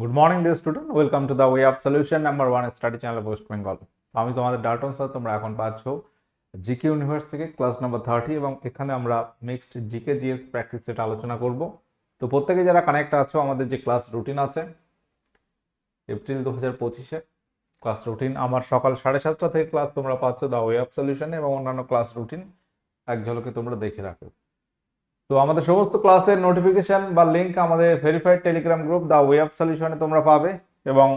Good morning dear student welcome to the way of solution number one study channel West Bengal আমি তোমাদের Dalton sir তোমরা এখন পাচ্ছ GK universe থেকে class number thirty এবং এখানে আমরা next GK GS practice set আলোচনা করব। তো প্রত্যেকে যারা কানেক্ট আছো, আমাদের যে ক্লাস রুটিন আছে এপ্রিল দু হাজার পঁচিশে ক্লাস রুটিন আমার সকাল সাড়ে সাতটা থেকে ক্লাস তোমরা পাচ্ছ দ্য ওয়ে অফ সলিউশনে এবং অন্যান্য ক্লাস রুটিন এক ঝলকে তোমরা দেখে রাখো। তো আমাদের সমস্ত ক্লাসের নোটিফিকেশন বা লিঙ্ক আমাদের verified Telegram group the way of সলিউশনে তোমরা পাবে এবং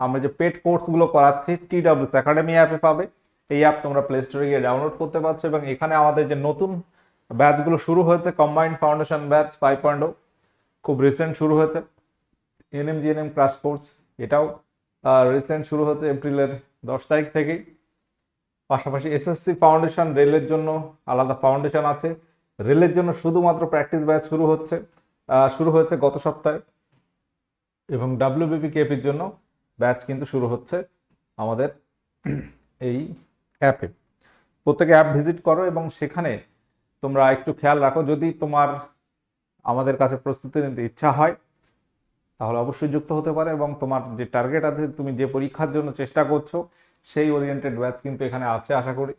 আমরা যে পেড কোর্সগুলো করাচ্ছি টি ডাব্লিউস একাডেমি অ্যাপে পাবে। এই অ্যাপ তোমরা প্লে স্টোরে গিয়ে ডাউনলোড করতে পারছ এবং এখানে আমাদের যে নতুন ব্যাচগুলো শুরু হয়েছে combined foundation batch five point খুব রিসেন্ট শুরু হয়েছে। এনএম জিএনএম ক্রাশ কোর্স এটাও রিসেন্ট শুরু হতে এপ্রিলের দশ তারিখ থেকেই। পাশাপাশি এসএসসি ফাউন্ডেশন রেলের জন্য আলাদা ফাউন্ডেশন আছে। রেলের জন্য শুধুমাত্র প্র্যাকটিস ব্যাচ শুরু হচ্ছে শুরু হয়েছে গত সপ্তাহে। এবং ডাব্লিউবিপি কেপির জন্য ব্যাচ কিন্তু শুরু হচ্ছে আমাদের এই অ্যাপে প্রত্যেকে অ্যাপ ভিজিট করো এবং সেখানে তোমরা একটু খেয়াল রাখো। যদি তোমার, আমাদের কাছে প্রস্তুতি নিতে ইচ্ছা হয়, তাহলে অবশ্যই যুক্ত হতে পারে এবং তোমার যে টার্গেট আছে, তুমি যে পরীক্ষার জন্য চেষ্টা করছ, সেই ওরিয়েন্টেড ব্যাচ কিন্তু এখানে আছে, আশা করি।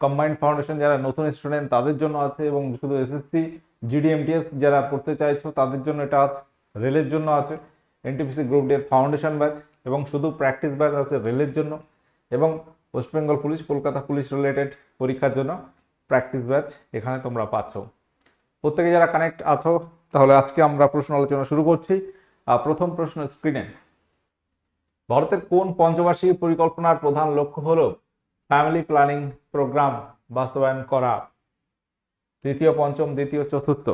কম্বাইন্ড ফাউন্ডেশন যারা নতুন স্টুডেন্ট তাদের জন্য আছে এবং শুধু এসএসসি জিডিএমটিএস যারা পড়তে চাইছো তাদের জন্য এটা আছে, রেলের জন্য আছে NTPC group D foundation batch এবং শুধু প্র্যাকটিস ব্যাচ আছে রেলের জন্য এবং West Bengal police Kolkata police related পরীক্ষার জন্য প্র্যাকটিস ব্যাচ এখানে তোমরা পাচ্ছ। প্রত্যেকে যারা কানেক্ট আছো, তাহলে আজকে আমরা প্রশ্ন আলোচনা শুরু করছি। আর প্রথম প্রশ্ন স্ক্রিনে ভারতের কোন পঞ্চবার্ষিক পরিকল্পনার প্রধান লক্ষ্য হলো ফ্যামিলি প্ল্যানিং প্রোগ্রাম বাস্তবায়ন করা। তৃতীয় পঞ্চম, দ্বিতীয়, চতুর্থ।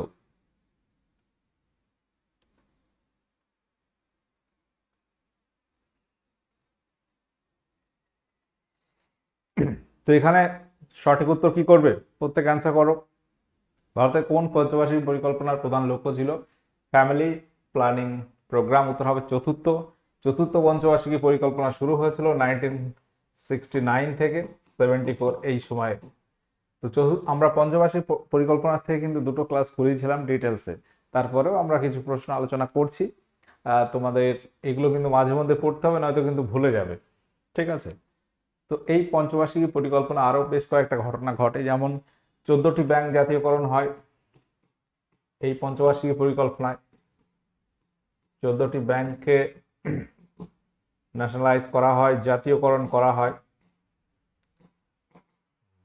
তো এখানে সঠিক উত্তর কি করবে? প্রত্যেক অ্যান্সার করো। ভারতের কোন পঞ্চবার্ষিক পরিকল্পনার প্রধান লক্ষ্য ছিল? ফ্যামিলি প্ল্যানিং প্রোগ্রাম উত্তর হবে চতুর্থ। চতুর্থ, পঞ্চবার্ষিকী পরিকল্পনা শুরু হয়েছিল নাইনটিন সিক্সটি নাইন থেকে সেভেন্টি ফোর এই সময়ে। তো চতুর্থ আমরা পঞ্চবার্ষিক পরিকল্পনা থেকে কিন্তু দুটো ক্লাস করিয়েছিলাম ডিটেলসে তারপরেও আমরা কিছু প্রশ্ন আলোচনা করছি। তোমাদের এগুলো কিন্তু মাঝে মধ্যে পড়তে হবে, নয়তো কিন্তু ভুলে যাবে। ঠিক আছে? তো এই পঞ্চবার্ষিকী পরিকল্পনা আরও বেশ কয়েকটা ঘটনা ঘটে। যেমন, চোদ্দটি ব্যাংক জাতীয়করণ হয় এই পঞ্চবার্ষিকী পরিকল্পনায়। চোদ্দটি ব্যাংককে ন্যাশনালাইজ করা হয়, জাতীয়করণ করা হয়।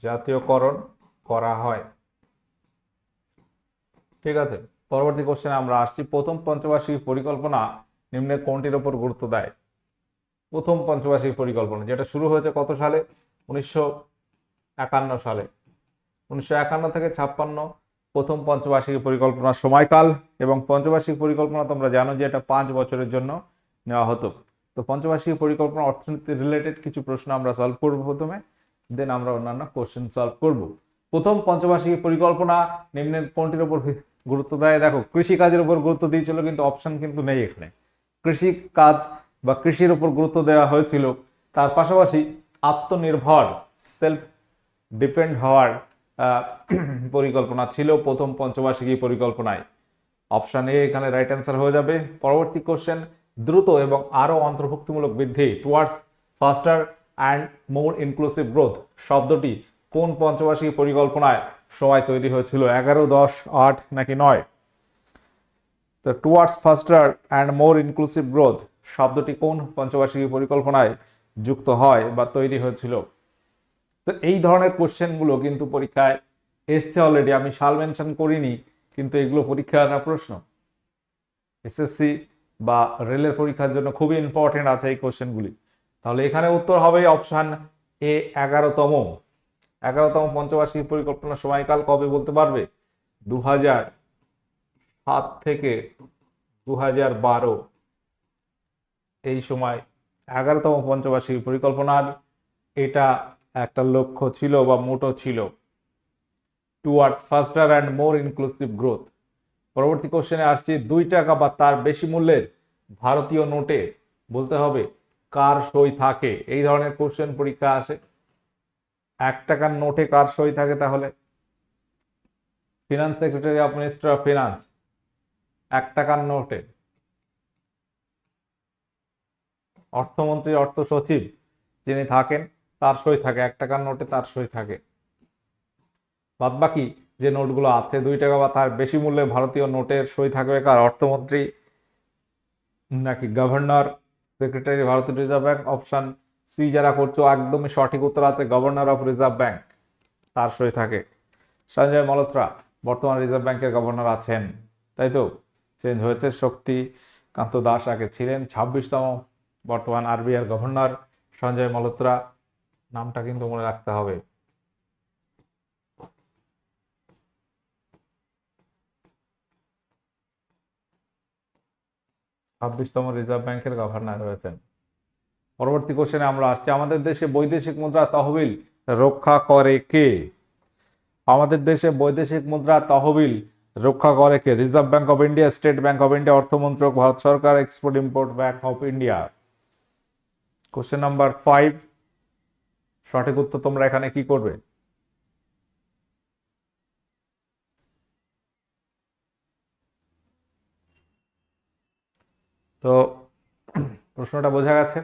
জাতীয়করণ করা হয়। ঠিক আছে? পরবর্তী কোশ্চেনে আমরা আসছি। প্রথম পঞ্চবার্ষিক পরিকল্পনা নিম্নে কোনটির ওপর গুরুত্ব দেয়? প্রথম পঞ্চবার্ষিক পরিকল্পনা, যেটা শুরু হয়েছে কত সালে? উনিশশো একান্ন সালে। উনিশশো একান্ন থেকে ছাপ্পান্ন, প্রথম পঞ্চবার্ষিক পরিকল্পনার সময়কাল এবং পঞ্চবার্ষিক পরিকল্পনা তোমরা জানো যে এটা পাঁচ বছরের জন্য নেওয়া হতো। তো পঞ্চবার্ষিক পরিকল্পনা অর্থনীতি রিলেটেড কিছু প্রশ্ন আমরা সলভ করব প্রথমে দেন আমরা অন্যান্য কোশ্চেন সলভ করব। প্রথম পঞ্চবার্ষিক পরিকল্পনা নিম্নের কোনটির উপর গুরুত্ব দেয়? দেখো, কৃষিকাজের উপর গুরুত্ব দিয়েছিল, কিন্তু অপশন কিন্তু নেই এখানে। কৃষি কাজ বা কৃষির উপর গুরুত্ব দেওয়া হয়েছিল। তার পাশাপাশি আত্মনির্ভর সেলফ ডিপেন্ড হওয়ার পরিকল্পনা ছিল প্রথম পঞ্চবার্ষিকী পরিকল্পনায়। অপশন এ এখানে রাইট অ্যান্সার হয়ে যাবে। পরবর্তী কোশ্চেন দ্রুত এবং আরও অন্তর্ভুক্তিমূলক বৃদ্ধি towards faster and more inclusive growth শব্দটি কোন পঞ্চবার্ষিকী পরিকল্পনায় সময় তৈরি হয়েছিল? এগারো, দশ, আট নাকি নয়? তো towards faster and more inclusive growth শব্দটি কোন পঞ্চবার্ষিকী পরিকল্পনায় যুক্ত হয় বা তৈরি হয়েছিল? তো এই ধরনের কোশ্চেনগুলো কিন্তু পরীক্ষায় এসছে অলরেডি আমি সাল মেনশন করিনি, কিন্তু এগুলো পরীক্ষায় আসা প্রশ্ন। এসএসসি বা রেলের পরীক্ষার জন্য খুবই ইম্পর্টেন্ট আছে এই কোশ্চেনগুলি। তাহলে এখানে উত্তর হবে অপশান এ এগারোতম। এগারোতম পঞ্চবার্ষিক পরিকল্পনার সময়কাল কবে বলতে পারবে? দু হাজার সাত থেকে দু হাজার বারো। এই সময় এগারোতম পঞ্চবার্ষিক পরিকল্পনার এটা একটা লক্ষ্য ছিল বা মোটো ছিল। Towards faster and more inclusive growth পরবর্তী কোশ্চেনে আসছি, দুই টাকা বা তার বেশি মূল্যের ভারতীয় নোটে বলতে হবে কার সই থাকে? এই ধরনের কোশ্চেন পরীক্ষা আসে। এক টাকার নোটে কার সই থাকে তাহলে? Finance secretary of minister of finance এক টাকার নোটে। অর্থমন্ত্রী, অর্থ সচিব যিনি থাকেন, তার সই থাকে, এক টাকার নোটে তার সই থাকে। বাদ বাকি যে নোটগুলো আছে, দুই টাকা বা তার বেশি মূল্যে ভারতীয় নোটের সই থাকবে কার? অর্থমন্ত্রী, নাকি গভর্নর, সেক্রেটারি ভারতীয় রিজার্ভ ব্যাংক অপশান সি যারা করছ, একদমই সঠিক উত্তর আছে, গভর্নর অফ রিজার্ভ ব্যাংক তার সই থাকে। সঞ্জয় মালহোত্রা বর্তমান রিজার্ভ ব্যাংকের গভর্নর আছেন, তাই তো? চেঞ্জ হয়েছে শক্তিকান্ত দাস আগে ছিলেন, ছাব্বিশতম বর্তমান আরবিআর গভর্নর সঞ্জয় মালহোত্রা নামটা কিন্তু মনে রাখতে হবে। ছাব্বিশতম রিজার্ভ ব্যাংকের গভর্নর রয়েছেন পরবর্তী কোশ্চেনে আমরা আসছি, আমাদের দেশে বৈদেশিক মুদ্রা তহবিল রক্ষা করে কে? আমাদের দেশে বৈদেশিক মুদ্রা তহবিল রক্ষা করে কে? Reserve bank of India, state bank of India অর্থমন্ত্রক ভারত সরকার, export, import bank of India. Question number five, সঠিক উত্তর তোমরা এখানে কি করবে? তো প্রশ্নটা বোঝা গেছে।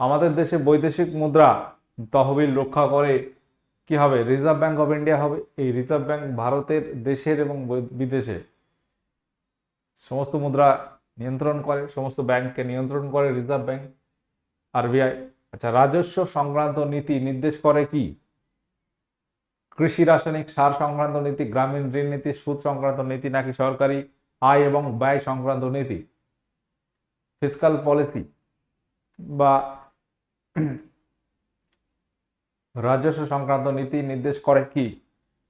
আমাদের দেশে বৈদেশিক মুদ্রা তহবিল রক্ষা করে কি হবে? রিজার্ভ ব্যাংক অফ ইন্ডিয়া হবে। এই রিজার্ভ ব্যাংক ভারতের দেশের এবং বিদেশে সমস্ত মুদ্রা নিয়ন্ত্রণ করে, সমস্ত ব্যাংককে নিয়ন্ত্রণ করে রিজার্ভ ব্যাংক আরবিআই আচ্ছা রাজস্ব সংক্রান্ত নীতি নির্দেশ করে কি? কৃষি রাসায়নিক সার সংক্রান্ত নীতি, গ্রামীণ ঋণ নীতি, সুদ সংক্রান্ত নীতি নাকি সরকারি আয় এবং ব্যয় সংক্রান্ত নীতি? ফিসকাল পলিসি বা রাজস্ব সংক্রান্ত নীতি নির্দেশ করে কি?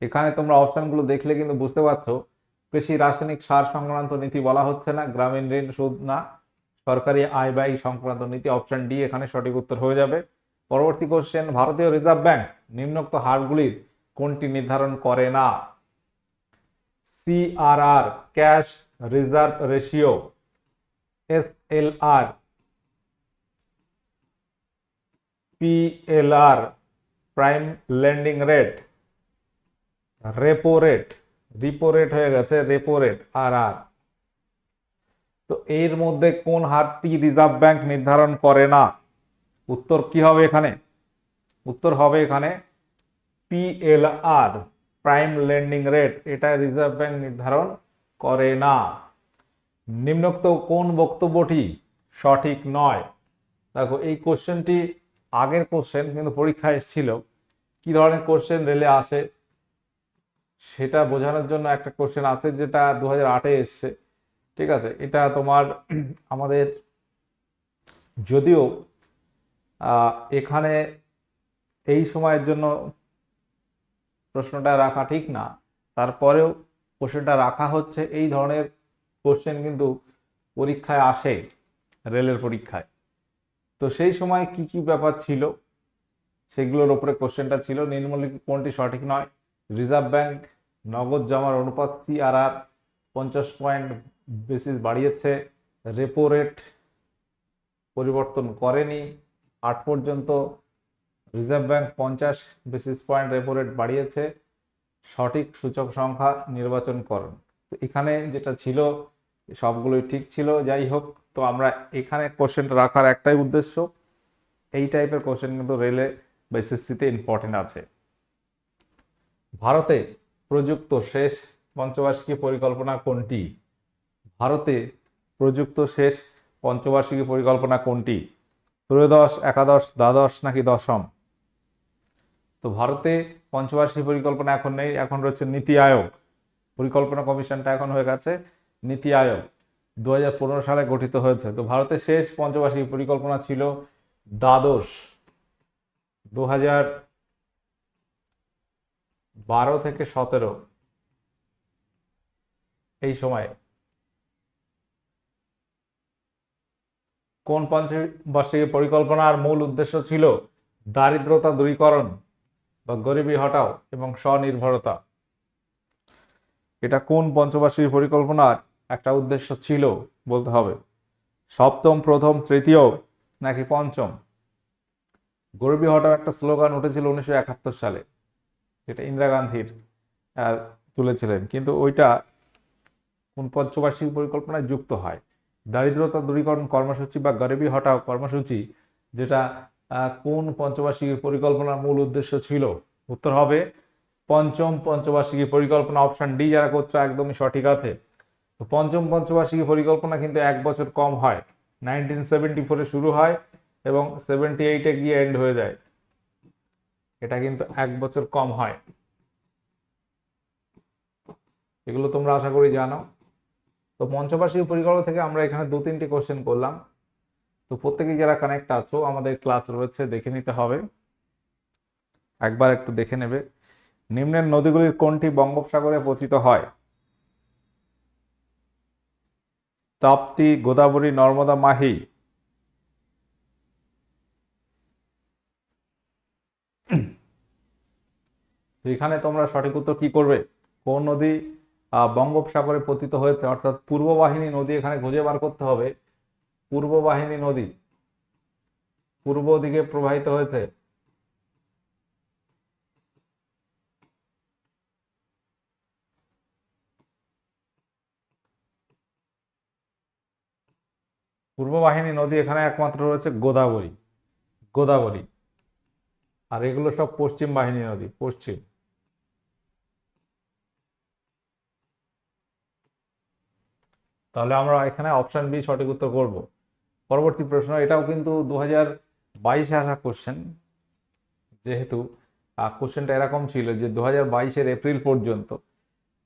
এখানে তোমরা অপশনগুলো দেখলে কিন্তু বুঝতে পারছ। কৃষি রাসায়নিক সার সংক্রান্ত নীতি বলা হচ্ছে না, গ্রামীণ ঋণ সুদ না। সরকারি আয় ব্যয় সংক্রান্ত নীতি অপশন ডি এখানে সঠিক উত্তর হয়ে যাবে। পরবর্তী কোশ্চেন ভারতীয় রিজার্ভ ব্যাংক নিম্নোক্ত হারগুলির কোনটি নির্ধারণ করে না? CRR cash reserve ratio SLR PLR prime lending rate repo rate repo rate হয়ে গেছে রেপো রেট আর আর তো এর মধ্যে কোন হারটি রিজার্ভ ব্যাংক নির্ধারণ করে না? উত্তর কি হবে এখানে? উত্তর হবে এখানে পিএলআর প্রাইম লেন্ডিং রেট এটা রিজার্ভ ব্যাংক নির্ধারণ করে না। নিম্নোক্ত কোন বক্তব্যটি সঠিক নয়? দেখো, এই কোশ্চেনটি আগের কোশ্চেন, কিন্তু পরীক্ষায় এসেছিল। কি ধরনের কোশ্চেন রেলে আসে? সেটা বোঝানোর জন্য একটা কোশ্চেন আছে যেটা দু হাজার আটে এসছে। ঠিক আছে, এটা তোমার আমাদের যদিও এখানে এই সময়ের জন্য প্রশ্নটা রাখা ঠিক না, তারপরেও কোশ্চেনটা রাখা হচ্ছে এই ধরনের কোশ্চেন কিন্তু পরীক্ষায় আসে, রেলের পরীক্ষায়। তো সেই সময় কি কি ব্যাপার ছিল? সেগুলোর উপরে কোশ্চেনটা ছিল, নিম্নলিখিত কোনটি সঠিক নয়? রিজার্ভ ব্যাংক নগদ জমার অনুপাত সিআরআর পঞ্চাশ পয়েন্ট বেসিস বাড়িয়েছে রেপো রেট পরিবর্তন করেনি, আট পর্যন্ত রিজার্ভ ব্যাংক পঞ্চাশ বেসিস পয়েন্ট রেপো রেট বাড়িয়েছে, সঠিক সূচক সংখ্যা নির্বাচন করুন। এখানে যেটা ছিল সবগুলোই ঠিক ছিল, যাই হোক। তো আমরা এখানে কোশ্চেনটা রাখার একটাই উদ্দেশ্য, এই টাইপের কোশ্চেন কিন্তু রেলে বা এসএসসিতে ইম্পর্টেন্ট আছে। ভারতে প্রযুক্ত শেষ পঞ্চবার্ষিকী পরিকল্পনা কোনটি? ভারতে প্রযুক্ত শেষ পঞ্চবার্ষিকী পরিকল্পনা কোনটি? ত্রয়োদশ, একাদশ, দ্বাদশ নাকি দশম? তো ভারতে পঞ্চবার্ষিকী পরিকল্পনা এখন নেই, এখন রয়েছে নীতি আয়োগ। পরিকল্পনা কমিশনটা এখন হয়ে গেছে। নীতি আয়োগ দু হাজার পনেরো সালে গঠিত হয়েছে। তো ভারতের শেষ পঞ্চবার্ষিক পরিকল্পনা ছিল দ্বাদশ। দু বারো থেকে সতেরো এই সময়ে কোন পঞ্চবার্ষিকী পরিকল্পনার মূল উদ্দেশ্য ছিল দারিদ্রতা দূরীকরণ বা গরিবী হটাও এবং স্বনির্ভরতা? এটা কোন পঞ্চবার্ষিকী পরিকল্পনার একটা উদ্দেশ্য ছিল, বলতে হবে। সপ্তম, প্রথম, তৃতীয়, নাকি পঞ্চম? গরিবী হটার একটা স্লোগান উঠেছিল উনিশশো একাত্তর সালে, যেটা ইন্দিরা গান্ধীর তুলেছিলেন। কিন্তু ওইটা কোন পঞ্চবার্ষিক পরিকল্পনায় যুক্ত হয়। দারিদ্রতা দূরীকরণ কর্মসূচি বা গরিবি হটাও কর্মসূচি, যেটা কোন পঞ্চবার্ষিকী পরিকল্পনার মূল উদ্দেশ্য ছিল? উত্তর হবে, পঞ্চম পঞ্চবার্ষিকী পরিকল্পনা অপশন ডি যারা করছ, একদমই সঠিক আছে। তো পঞ্চম পঞ্চবার্ষিকী পরিকল্পনা কিন্তু এক বছর কম হয়। নাইনটিন সেভেন্টি ফোরে শুরু হয় এবং সেভেন্টি এইটে গিয়ে এন্ড হয়ে যায়। এটা কিন্তু এক বছর কম হয়। এগুলো তোমরা আশা করি জানো। তো পঞ্চবার্ষিক পরিকল্পনা থেকে আমরা এখানে দু তিনটি কোশ্চেন করলাম। তো প্রত্যেকে যারা কানেক্ট আছো, আমাদের ক্লাস রয়েছে, দেখে নিতে হবে। একবার একটু দেখে নেবে। নিম্নের নদীগুলির কোনটি বঙ্গোপসাগরে পচিত হয়? তাপ্তি, গোদাবরী, নর্মদা, মাহি। এখানে তোমরা সঠিক উত্তর কি করবে? কোন নদী বঙ্গোপসাগরে পতিত হয়েছে? অর্থাৎ পূর্ব বাহিনী নদী এখানে খুঁজে বার করতে হবে। পূর্ব বাহিনী নদী। পূর্ব দিকে প্রবাহিত হয়েছে। পূর্ব বাহিনী নদী এখানে একমাত্র রয়েছে গোদাবরী গোদাবরী। আর এগুলো সব পশ্চিম বাহিনী নদী, পশ্চিম। তাহলে আমরা এখানে অপশন বি সঠিক উত্তর করব। পরবর্তী প্রশ্ন, এটাও কিন্তু দু হাজার বাইশে আসা কোশ্চেন যেহেতু কোশ্চেনটা এরকম ছিল যে দু হাজার বাইশের এপ্রিল পর্যন্ত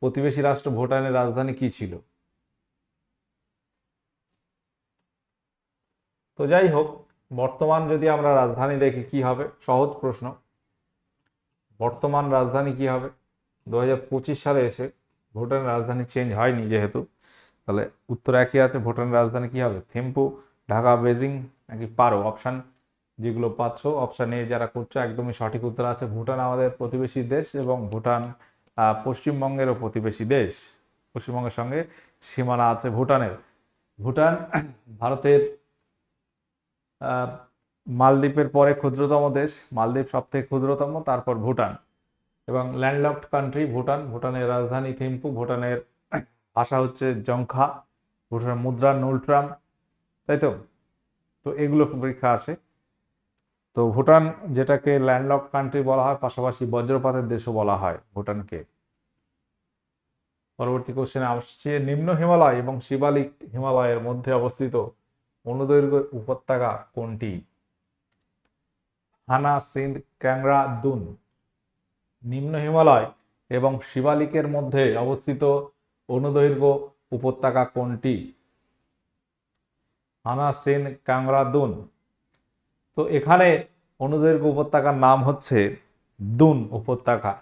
প্রতিবেশী রাষ্ট্র ভুটানের রাজধানী কি ছিল? তো যাই হোক, বর্তমান যদি আমরা রাজধানী দেখি, কি হবে? সহজ প্রশ্ন। বর্তমান রাজধানী কি হবে? দু হাজার পঁচিশ সালে এসে ভুটানের রাজধানী চেঞ্জ হয়নি যেহেতু। তাহলে উত্তর একই আছে ভুটানের রাজধানী কি হবে? থিম্পু, ঢাকা বেজিং নাকি পারো? অপশান যেগুলো পাচ্ছ অপশান এ যারা করছ, একদমই সঠিক উত্তর আছে। ভুটান আমাদের প্রতিবেশী দেশ এবং ভুটান পশ্চিমবঙ্গেরও প্রতিবেশী দেশ। পশ্চিমবঙ্গের সঙ্গে সীমানা আছে ভুটানের। ভুটান ভারতের মালদ্বীপের পরে ক্ষুদ্রতম দেশ, মালদ্বীপ সব থেকে ক্ষুদ্রতম, তারপর ভুটান। এবং ল্যান্ডলকড কান্ট্রি ভুটান। ভুটানের রাজধানী থিম্পু, ভুটানের ভাষা হচ্ছে জংখা, ভুটানের মুদ্রা নুলট্রাম, তাই তো? তো এগুলো পরীক্ষা আসে। তো ভুটান যেটাকে ল্যান্ডলক কান্ট্রি বলা হয়, পাশাপাশি বজ্রপাতের দেশও বলা হয় ভুটানকে। পরবর্তী কোশ্চেনে আসছে, নিম্ন হিমালয় এবং শিবালিক হিমালয়ের মধ্যে অবস্থিত অনুদৈর্ঘ্য উপত্যকা কোনটি? হানা, সিন্ধ, ক্যাংরা, দুন। নিম্ন হিমালয় এবং শিবালিকের মধ্যে অবস্থিত অনুদৈর্ঘ্য উপত্যকা কোনটি? হানা সিন কাংরা দুন। তো এখানে অনুদৈর্ঘ্য উপত্যকার নাম হচ্ছে দুন উপত্যকা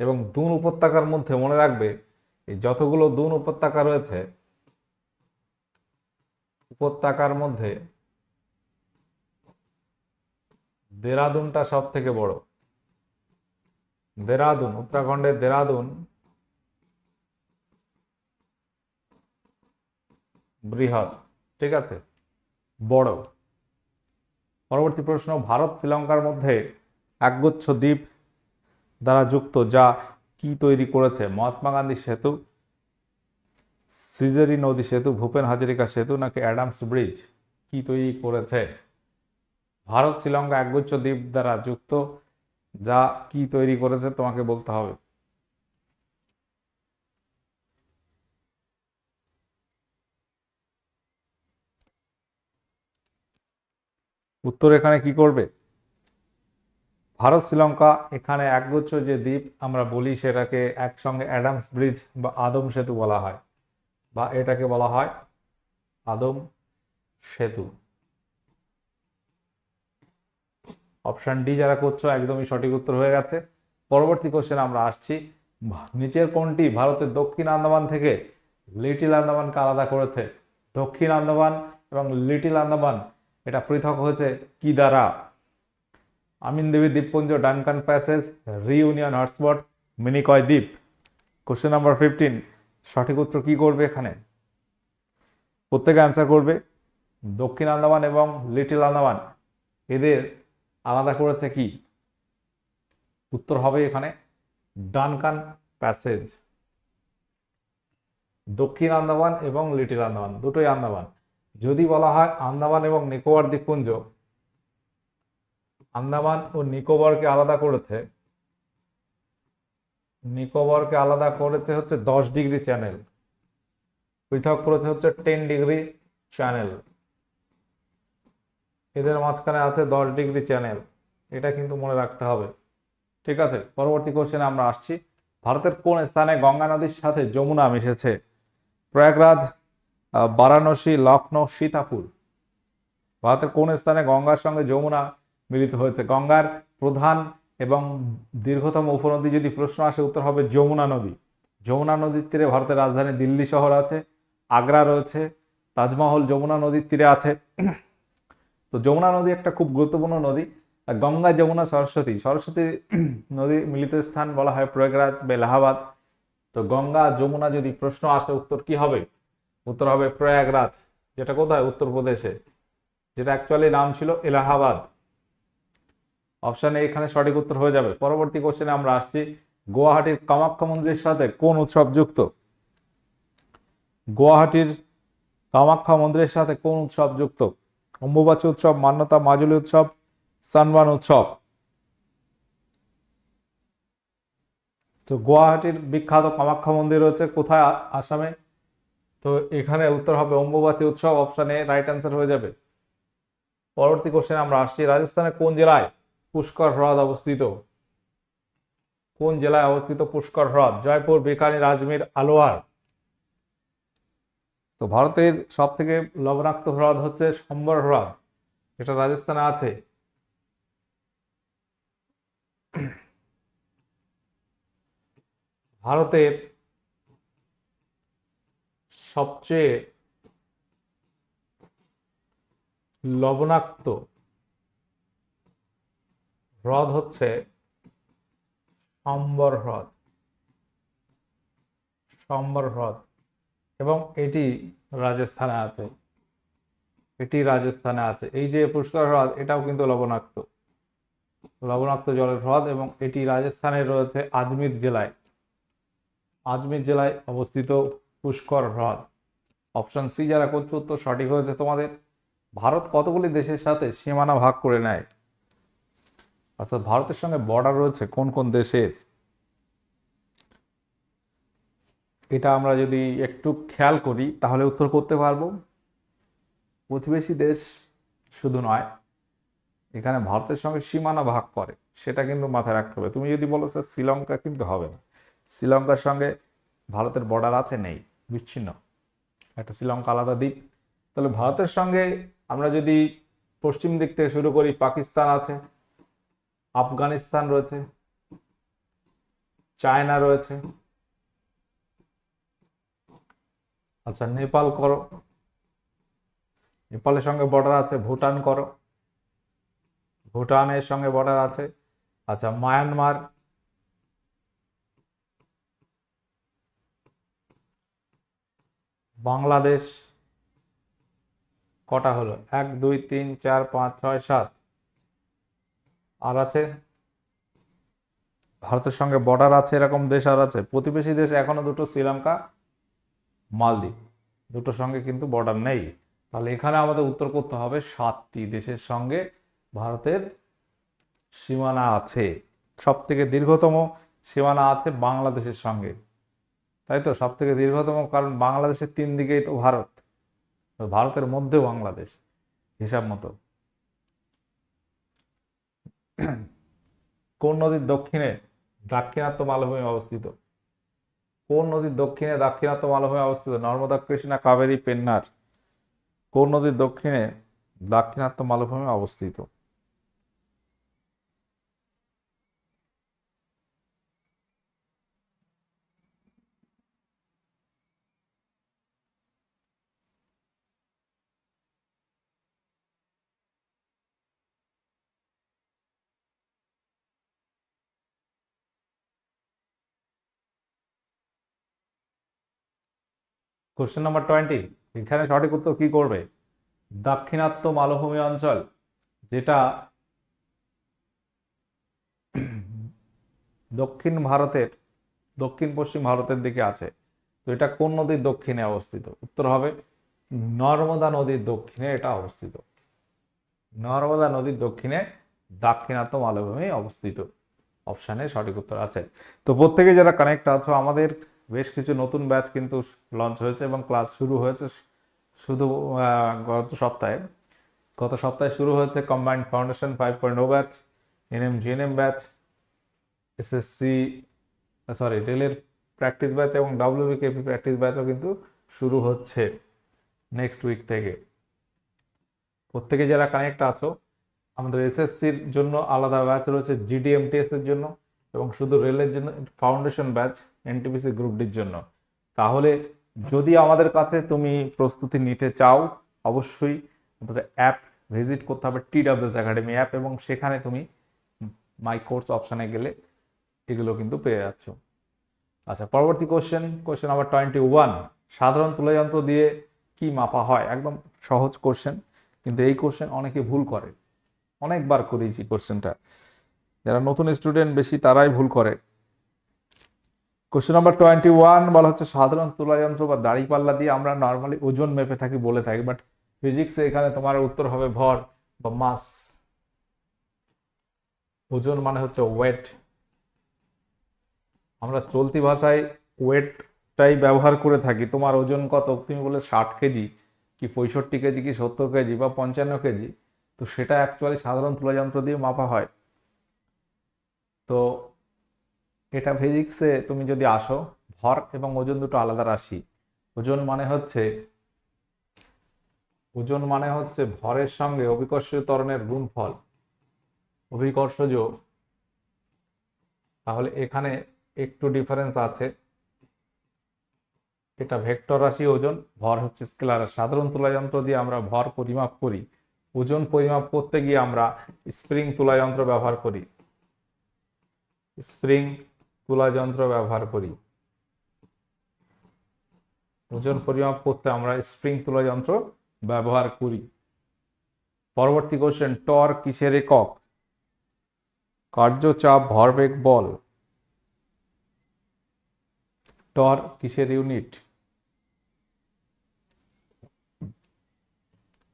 এবং দুন উপত্যকার মধ্যে মনে রাখবে যতগুলো দুন উপত্যকা রয়েছে উপত্যকার মধ্যে দেরাদুনটা সব থেকে বড়। দেরাদুন, উত্তরাখণ্ডের দেরাদুন বৃহৎ, ঠিক আছে? বড়। পরবর্তী প্রশ্ন, ভারত শ্রীলঙ্কার মধ্যে একগুচ্ছ দ্বীপ দ্বারা যুক্ত, যা কি তৈরি করেছে? মহাত্মা গান্ধী সেতু সিজারি নদী সেতু, ভূপেন হাজারিকা সেতু নাকি অ্যাডামস ব্রিজ? কি তৈরি করেছে? ভারত শ্রীলঙ্কা একগুচ্ছ দ্বীপ দ্বারা যুক্ত। যা কি তৈরি করেছে তোমাকে বলতে হবে। উত্তর এখানে কি করবে? ভারত শ্রীলঙ্কা এখানে একগুচ্ছ যে দ্বীপ আমরা বলি সেটাকে একসঙ্গে অ্যাডামস ব্রিজ বা আদম সেতু বলা হয়। বা এটাকে বলা হয় আদম সেতু। অপশন ডি যারা করছ, একদমই সঠিক উত্তর হয়ে গেছে। পরবর্তী কোশ্চেন আমরা আসছি। নিচের কোনটি ভারতের দক্ষিণ আন্দামান থেকে লিটিল আন্দামানকে আলাদা করেছে? দক্ষিণ আন্দামান এবং লিটিল আন্দামান, এটা পৃথক হয়েছে কি দ্বারা? আমিন দেবী দ্বীপপুঞ্জ, Duncan passage Reunion hotspot, Minicoy দ্বীপ। কোশ্চেন নাম্বার ফিফটিন সঠিক উত্তর কি করবে এখানে? প্রত্যেকে অ্যান্সার করবে, দক্ষিণ আন্দামান এবং লিটিল আন্দামান। এদের আলাদা করেছে কি? উত্তর হবে এখানে ডানকান প্যাসেজ দক্ষিণ আন্দামান এবং লিটিল আন্দামান, দুটোই আন্দামান। যদি বলা হয় আন্দামান এবং নিকোবর দ্বীপপুঞ্জ, আন্দামান ও নিকোবরকে আলাদা করেছে নিকোবরকে আলাদা করেছে হচ্ছে দশ ডিগ্রি চ্যানেল। পৃথক করেছে হচ্ছে টেন ডিগ্রি চ্যানেল। এদের মাঝখানে আছে দশ ডিগ্রি চ্যানেল। এটা কিন্তু মনে রাখতে হবে। ঠিক আছে, পরবর্তী কোশ্চেনে আমরা আসছি। ভারতের কোন স্থানে গঙ্গা নদীর সাথে যমুনা মিশেছে? প্রয়াগরাজ বারাণসী লখনৌ সীতাপুর। ভারতের কোন স্থানে গঙ্গার সঙ্গে যমুনা মিলিত হয়েছে? গঙ্গার প্রধান এবং দীর্ঘতম উপনদী যদি প্রশ্ন আসে, উত্তর হবে যমুনা নদী। যমুনা নদীর তীরে ভারতের রাজধানী দিল্লি শহর আছে, আগ্রা রয়েছে, তাজমহল যমুনা নদীর তীরে আছে। তো যমুনা নদী একটা খুব গুরুত্বপূর্ণ নদী। গঙ্গা, যমুনা, সরস্বতী। সরস্বতী নদী মিলিত স্থান বলা হয় প্রয়াগরাজ বা এলাহাবাদ। তো গঙ্গা, যমুনা যদি প্রশ্ন আসে, উত্তর কি হবে? উত্তর হবে প্রয়াগরাজ। যেটা কোথায়? উত্তরপ্রদেশে। যেটা অ্যাকচুয়ালি নাম ছিল এলাহাবাদ। অপশানে এখানে সঠিক উত্তর হয়ে যাবে। পরবর্তী কোশ্চেনে আমরা আসছি। গুয়াহাটির কামাখ্যা মন্দিরের সাথে কোন উৎসব যুক্ত? গুয়াহাটির কামাখ্যা মন্দিরের সাথে কোন উৎসব যুক্ত? অম্বুবাচী উৎসব, মান্যতা মাজুলি উৎসব, সানবান উৎসব। তো গুয়াহাটির বিখ্যাত কামাখ্যা মন্দির রয়েছে কোথায়? আসামে। তো এখানে উত্তর হবে অম্বুবাচী উৎসব অপশানে রাইট অ্যান্সার হয়ে যাবে। পরবর্তী কোশ্চেন আমরা আসছি। রাজস্থানের কোন জেলায় পুষ্কর হ্রদ অবস্থিত। কোন জেলায় অবস্থিত পুষ্কর হ্রদ? জয়পুর বিকানির আজমির আলোয়ার। তো ভারতের সব থেকে লবণাক্ত হ্রদ হচ্ছে সম্বর হ্রদ, যেটা রাজস্থানে আছে। ভারতের সবচেয়ে লবণাক্ত হ্রদ হচ্ছে সম্বর হ্রদ। সম্বর হ্রদ। এবং এটি রাজস্থানে আছে। এটি রাজস্থানে আছে। এই যে পুষ্কর হ্রদ, এটাও কিন্তু লবণাক্ত। লবণাক্ত জলের হ্রদ এবং এটি রাজস্থানে রয়েছে আজমির জেলায়। আজমির জেলায় অবস্থিত পুষ্কর হ্রদ। অপশন সি যারা করছ উত্তর সঠিক হয়েছে তোমাদের। ভারত কতগুলি দেশের সাথে সীমানা ভাগ করে নেয়? অর্থাৎ ভারতের সঙ্গে বর্ডার রয়েছে কোন কোন দেশের? এটা আমরা যদি একটু খেয়াল করি, তাহলে উত্তর করতে পারব। প্রতিবেশী দেশ শুধু নয়, এখানে ভারতের সঙ্গে সীমানা ভাগ করে, সেটা কিন্তু মাথায় রাখতে হবে। তুমি যদি বলো, স্যার, শ্রীলঙ্কা কিন্তু হবে না। শ্রীলঙ্কার সঙ্গে ভারতের বর্ডার আছে? নেই, বিচ্ছিন্ন। একটা শ্রীলঙ্কা আলাদা দ্বীপ। তাহলে ভারতের সঙ্গে আমরা যদি পশ্চিম দিক থেকে শুরু করি, পাকিস্তান আছে। আফগানিস্তান রয়েছে, চায়না রয়েছে। আচ্ছা নেপাল করো। নেপালের সঙ্গে বর্ডার আছে, ভুটান করো। ভুটানের সঙ্গে বর্ডার আছে। আচ্ছা মায়ানমার। বাংলাদেশ কটা হলো? এক, দুই, তিন, চার, পাঁচ, ছয়, সাত। আর আছে? ভারতের সঙ্গে বর্ডার আছে, এরকম দেশ আর আছে? প্রতিবেশী দেশ এখনও দুটো, শ্রীলঙ্কা, মালদ্বীপ। দুটোর সঙ্গে কিন্তু বর্ডার নেই। তাহলে এখানে আমাদের উত্তর করতে হবে, সাতটি দেশের সঙ্গে ভারতের সীমানা আছে। সব থেকে দীর্ঘতম সীমানা আছে বাংলাদেশের সঙ্গে। তাই তো? সব থেকে দীর্ঘতম, কারণ বাংলাদেশের তিন দিকেই তো ভারত। ভারতের মধ্যে বাংলাদেশ, হিসাব মতো। কোন নদীর দক্ষিণে দাক্ষিণাত্য মালভূমি অবস্থিত? কোন নদীর দক্ষিণে দাক্ষিণাত্য মালভূমি অবস্থিত? নর্মদা, কৃষ্ণা, কাবেরী, পেন্নার। কোন নদীর দক্ষিণে দাক্ষিণাত্য মালভূমি অবস্থিত? কোশ্চেন নাম্বার টোয়েন্টি এখানে সঠিক উত্তর কি করবে? দাক্ষিণাত্য মালভূমি অঞ্চল, যেটা দক্ষিণ ভারতের, দক্ষিণ পশ্চিম ভারতের দিকে আছে। তো এটা কোন নদীর দক্ষিণে অবস্থিত? উত্তর হবে নর্মদা নদীর দক্ষিণে এটা অবস্থিত। নর্মদা নদীর দক্ষিণে দাক্ষিণাত্য মালভূমি অবস্থিত। অপশানে সঠিক উত্তর আছে। তো প্রত্যেকে যারা কানেক্ট আছো, আমাদের বেশ কিছু নতুন ব্যাচ কিন্তু লঞ্চ হয়েছে এবং ক্লাস শুরু হয়েছে শুধু গত সপ্তাহে। গত সপ্তাহে শুরু হয়েছে কম্বাইন্ড ফাউন্ডেশন ফাইভ পয়েন্ট ও batch NM GNM batch SSC sorry রেলের প্র্যাকটিস ব্যাচ এবং ডাব্লিউবিকেপি প্র্যাকটিস ব্যাচও কিন্তু শুরু হচ্ছে নেক্সট উইক থেকে। প্রত্যেকে যারা কানেক্ট আছো, আমাদের এসএসসির জন্য আলাদা ব্যাচ রয়েছে জিডিএমটিএস এর জন্য এবং শুধু রেলের জন্য ফাউন্ডেশন ব্যাচ এনটিপিসি গ্রুপ ডির জন্য। তাহলে যদি আমাদের কাছে তুমি প্রস্তুতি নিতে চাও, অবশ্যই অ্যাপ ভিজিট করতে হবে টি ডাব্লিউএস একাডেমি অ্যাপ এবং সেখানে তুমি মাই কোর্স অপশানে গেলে এগুলো কিন্তু পেয়ে যাচ্ছ। আচ্ছা পরবর্তী question question number twenty one সাধারণ তুলাযন্ত্র দিয়ে কি মাপা হয়? একদম সহজ কোশ্চেন কিন্তু এই কোশ্চেন অনেকে ভুল করে। অনেকবার করেছি কোশ্চেনটা যারা নতুন স্টুডেন্ট বেশি তারাই ভুল করে। কোশ্চেন নাম্বার টোয়েন্টি ওয়ান বলা হচ্ছে, সাধারণ তুলাযন্ত্র বা দাড়িপাল্লা দিয়ে আমরা নর্মালি ওজন মেপে থাকি বলে থাকি বাট ফিজিক্সে এখানে তোমার উত্তর হবে ভর বা মাস ওজন মানে হচ্ছে ওয়েট আমরা চলতি ভাষায় ওয়েটটাই ব্যবহার করে থাকি। তোমার ওজন কত? তুমি বলে ষাট কেজি কি পঁয়ষট্টি কেজি কি সত্তর কেজি বা পঞ্চান্ন কেজি? তো সেটা অ্যাকচুয়ালি সাধারণ তুলাযন্ত্র দিয়ে মাপা হয়। তো এটা ফিজিক্সে তুমি যদি আসো, ভর এবং ওজন দুটো আলাদা রাশি। ওজন মানে হচ্ছে, ওজন মানে হচ্ছে ভরের সঙ্গে অভিকর্ষীয় ত্বরণের গুণফল। অভিকর্ষজ তাহলে এখানে একটু ডিফারেন্স আছে। এটা ভেক্টর রাশি ওজন, ভর হচ্ছে স্কেলার সাধারণ তুলাযন্ত্র দিয়ে আমরা ভর পরিমাপ করি। ওজন পরিমাপ করতে গিয়ে আমরা স্প্রিং তুলাযন্ত্র ব্যবহার করি। স্প্রিং তুলাযন্ত্র ব্যবহার করি। ওজন পরিমাপ করতে আমরা স্প্রিং তুলাযন্ত্র ব্যবহার করি। পরবর্তী কোশ্চেন টর কিসের একক? কার্যচাপ, ভরবেগ, বল। টর কিসের ইউনিট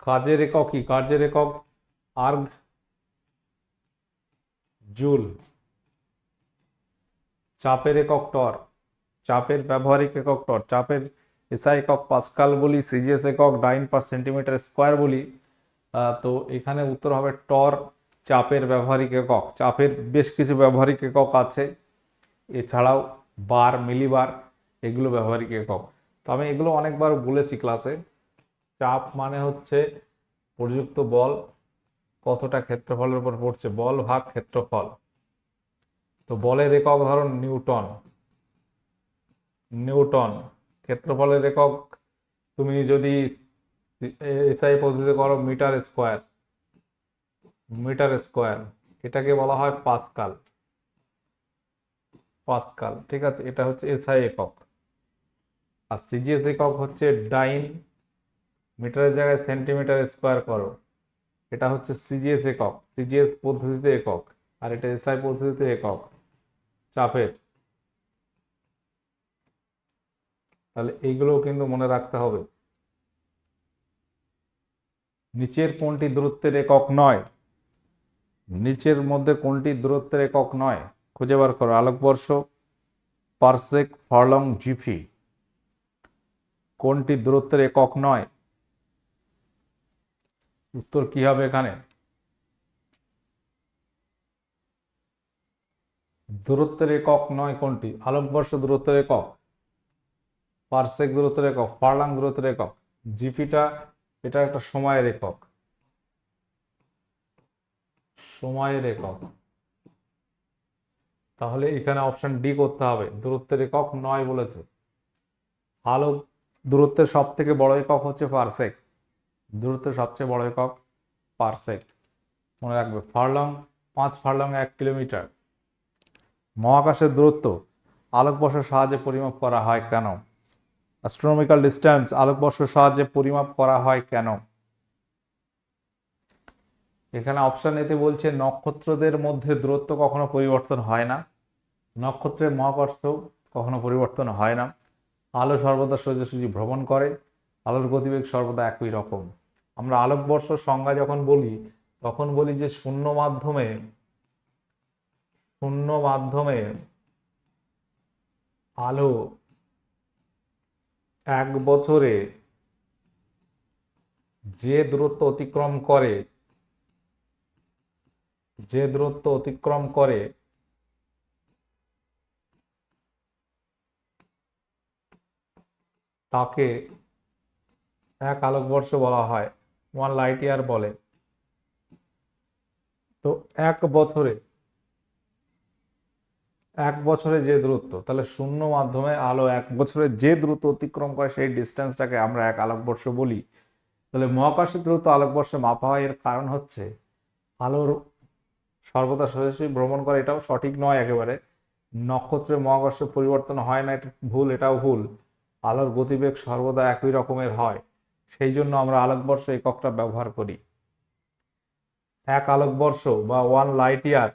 কাজের একক কি কার্যের একক আর্গ জুল চাপের একক টর চাপের ব্যবহারিক একক টর চাপের এসআই একক পাস্কাল বলি, সিজিএস একক ডাইন পার সেন্টিমিটার স্কোয়ার বলি তো এখানে উত্তর হবে টর, চাপের ব্যবহারিক একক, চাপের বেশ কিছু ব্যবহারিক একক আছে, এছাড়াও বার, মিলিবার, এগুলো ব্যবহারিক একক। তো আমি এগুলো অনেকবার বলেছি ক্লাসে, চাপ মানে হচ্ছে প্রযুক্ত বল কতটা ক্ষেত্রফলের উপর পড়ছে, বল ভাগ ক্ষেত্রফল। তো বলের একক ধরো নিউটন। নিউটন, ক্ষেত্রফলের একক তুমি যদি এসআই পদ্ধতিতে করো মিটার স্কোয়ার। মিটার স্কোয়ার, এটাকে বলা হয় পাস্কাল। পাস্কাল, ঠিক আছে, এটা হচ্ছে এসআই একক। আর সিজিএস একক হচ্ছে ডাইন, মিটারের জায়গায় সেন্টিমিটার স্কোয়ার করো। এটা হচ্ছে সিজিএস একক, সিজিএস পদ্ধতিতে একক, আর এটা এসআই পদ্ধতিতে একক। চাপের। তাহলে এইগুলোও কিন্তু মনে রাখতে হবে। নিচের কোনটি দূরত্বের একক নয়? নিচের মধ্যে কোনটি দূরত্বের একক নয়? খুঁজে বার করো। আলোকবর্ষ, পারসেক, ফরলং, জিফি। কোনটি দূরত্বের একক নয়? উত্তর কি হবে এখানে? দূরত্বের একক নয় কোনটি? আলোকবর্ষ দূরত্বের একক, পার্সেক দূরত্বের একক ফার্লাং দূরত্বের একক, জিপিটা এটা একটা সময়ের একক। সময়ের একক। তাহলে এখানে অপশন ডি করতে হবে। দূরত্বের একক নয় বলেছে। আলোক দূরত্বের সব থেকে বড় একক হচ্ছে পার্সেক। দূরত্বের সবচেয়ে বড় একক পার্সেক। মনে রাখবে, ফার্লং, পাঁচ ফার্লং এক কিলোমিটার। মহাকাশের দূরত্ব, আলোকবর্ষের সাহায্যে পরিমাপ করা হয় কেন? অ্যাস্ট্রোনমিক্যাল ডিস্ট্যান্স আলোকবর্ষের সাহায্যে পরিমাপ করা হয় কেন? এখানে অপশন এতে বলছে নক্ষত্রদের মধ্যে দূরত্ব কখনো পরিবর্তন হয় না। নক্ষত্রের মহাকর্ষ কখনো পরিবর্তন হয় না। আলো সর্বদা সোজাসুজি ভ্রমণ করে, আলোর গতিবেগ সর্বদা একই রকম। আমরা আলোকবর্ষ সংজ্ঞা যখন বলি, তখন বলি যে শূন্য মাধ্যমে শূন্য মাধ্যমে আলো এক বছরে যে দূরত্ব অতিক্রম করে, যে দূরত্ব অতিক্রম করে, তাকে এক আলোকবর্ষ বলা হয়। ওয়ান লাইট ইয়ার বলে। তো এক বছরে এক বছরে যে দূরত্ব, তাহলে শূন্য মাধ্যমে আলো এক বছরে যে দ্রুত অতিক্রম করে সেই ডিস্টেন্সটাকে আমরা এক আলোকবর্ষ বলি। তাহলে মহাকাশের দ্রুত আলোকবর্ষে মাপা হয়, এর কারণ হচ্ছে আলোর সর্বদা সোজাসুজি ভ্রমণ করে, এটাও সঠিক নয় একেবারে। নক্ষত্রের মহাকর্ষ পরিবর্তন হয় না, এটা ভুল, এটাও ভুল। আলোর গতিবেগ সর্বদা একই রকমের হয়, সেই জন্য আমরা আলোকবর্ষ এককটা ব্যবহার করি। এক আলোকবর্ষ বা ওয়ান লাইট ইয়ার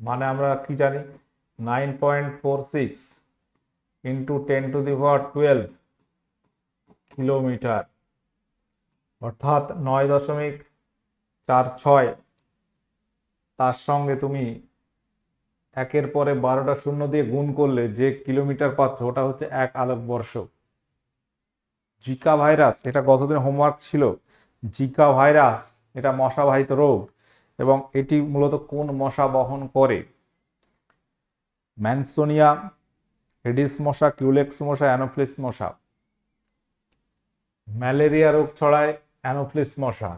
মানে আমরা কি জানি? Nine point four six into ten to the power twelve kilometre অর্থাৎ নয় দশমিক চার ছয়। তার সঙ্গে তুমি একের পরে বারোটা শূন্য দিয়ে গুণ করলে যে কিলোমিটার পাচ্ছ, ওটা হচ্ছে এক আলোকবর্ষ। জিকা ভাইরাস, এটা গতদিন হোমওয়ার্ক ছিল। জিকা ভাইরাস, এটা মশাবাহিত রোগ এবং এটি মূলত কোন মশা বহন করে? ম্যানসোনিয়া এডিস মশা, কিউলেক্স মশা, অ্যানোফ্লিস মশা। ম্যালেরিয়া রোগ ছড়ায়, অ্যানোফ্লিস মশা।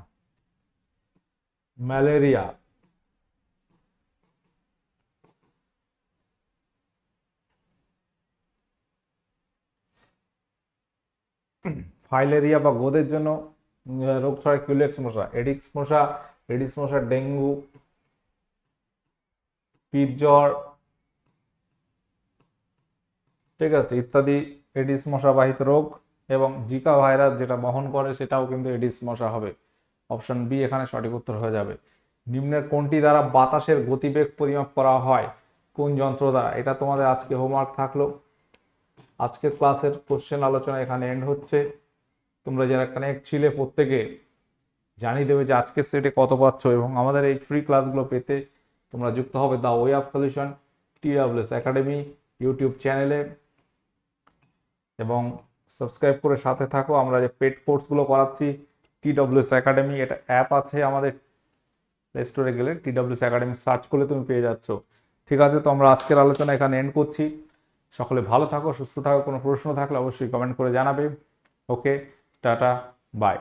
ম্যালেরিয়া। ফাইলেরিয়া বা গোদের জন্য রোগ ছড়ায় কিউলেক্স মশা এডিক্স মশা এডিস মশা, ডেঙ্গু পিট জ্বর ঠিক আছে? ইত্যাদি এডিস মশাবাহিত রোগ এবং জিকা ভাইরাস যেটা বহন করে সেটাও কিন্তু এডিস মশা হবে। অপশন বি এখানে সঠিক উত্তর হয়ে যাবে। নিম্নের কোনটি দ্বারা বাতাসের গতিবেগ পরিমাপ করা হয়? কোন যন্ত্র দ্বারা? এটা তোমাদের আজকে হোমওয়ার্ক থাকল। আজকের ক্লাসের কোশ্চেন আলোচনা এখানে এন্ড হচ্ছে। তোমরা যারা কানেক্ট ছিলে প্রত্যেকে জানিয়ে দেবে যে আজকের সেটে কত পাচ্ছ এবং আমাদের এই ফ্রি ক্লাসগুলো পেতে তোমরা যুক্ত হবে the way of solution TWS academy YouTube চ্যানেলে এবং সাবস্ক্রাইব করে সাথে থাকো। আমরা যে পেড কোর্সগুলো করাচ্ছি টিডাব্লিউএস একাডেমি এটা অ্যাপ আছে আমাদের প্লে স্টোরে গেলে টিডাব্লিউএস একাডেমি সার্চ করলে তুমি পেয়ে যাচ্ছ। ঠিক আছে, তো আমরা আজকের আলোচনা এখানে এন্ড করছি। সকলে ভালো থাকো, সুস্থ থাকো, কোনো প্রশ্ন থাকলে অবশ্যই কমেন্ট করে জানাবে। ওকে টাটা বাই